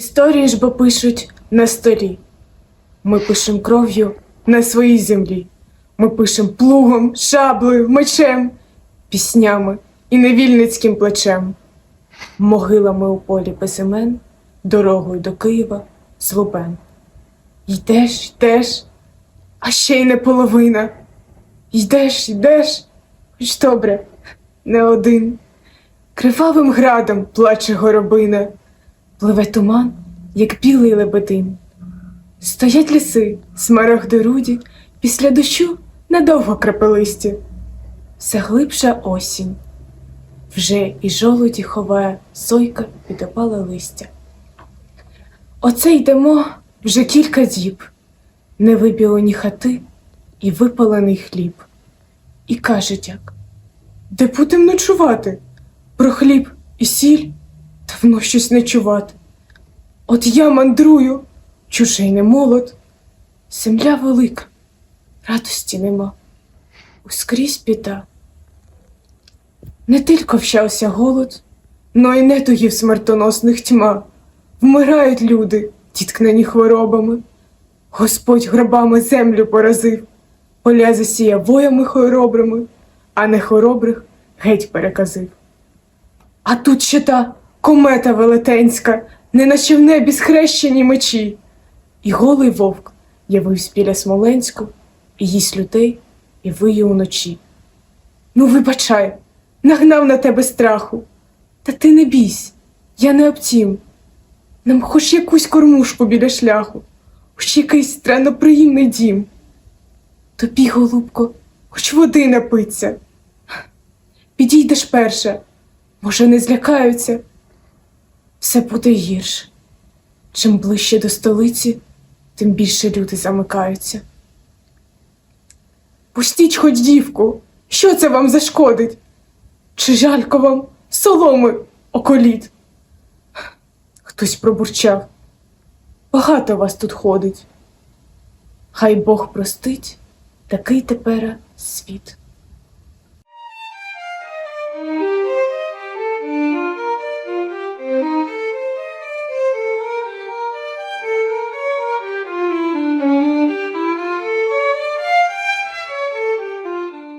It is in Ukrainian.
Історії ж бо пишуть на столі. Ми пишем кров'ю на своїй землі. Ми пишем плугом, шаблею, мечем, піснями і невільницьким плечем, могилами у полі без імен, дорогою до Києва з Лубен. Йдеш, йдеш, а ще й не половина. Йдеш, йдеш, хоч добре, не один. Кривавим градом плаче горобина, пливе туман, як білий лебедин. Стоять ліси, смарагди руді, після дощу надовго крапелисті. Все глибша осінь. Вже і жолуді ховає сойка під опале листя. Оце йдемо вже кілька діб, невибілені хати і випалений хліб. І каже дяк, де будем ночувати? Про хліб і сіль давно щось не чувати. От я мандрую, чужий не молод, земля велика, радості нема, ускрізь біда. Не тільки вщався голод, но й недугів смертоносних тьма. Вмирають люди, тіткнені хворобами. Господь гробами землю поразив, поля засіяв воями хоробрими, а не хоробрих геть переказив. А тут ще та комета велетенська, неначе в небі схрещені мечі. І голий вовк явився біля Смоленську, і їсть людей, і виє уночі. Ну, вибачай, нагнав на тебе страху. Та ти не бійсь, я не обтім. Нам хоч якусь кормушку біля шляху, хоч якийсь странноприємний дім. Тобі, голубко, хоч води напиться. Підійдеш перша, може, не злякаються. Все буде гірше. Чим ближче до столиці, тим більше люди замикаються. Пустіть хоч дівку, що це вам зашкодить? Чи жалько вам соломи околіт? Хтось пробурчав. Багато вас тут ходить. Хай Бог простить такий тепера світ.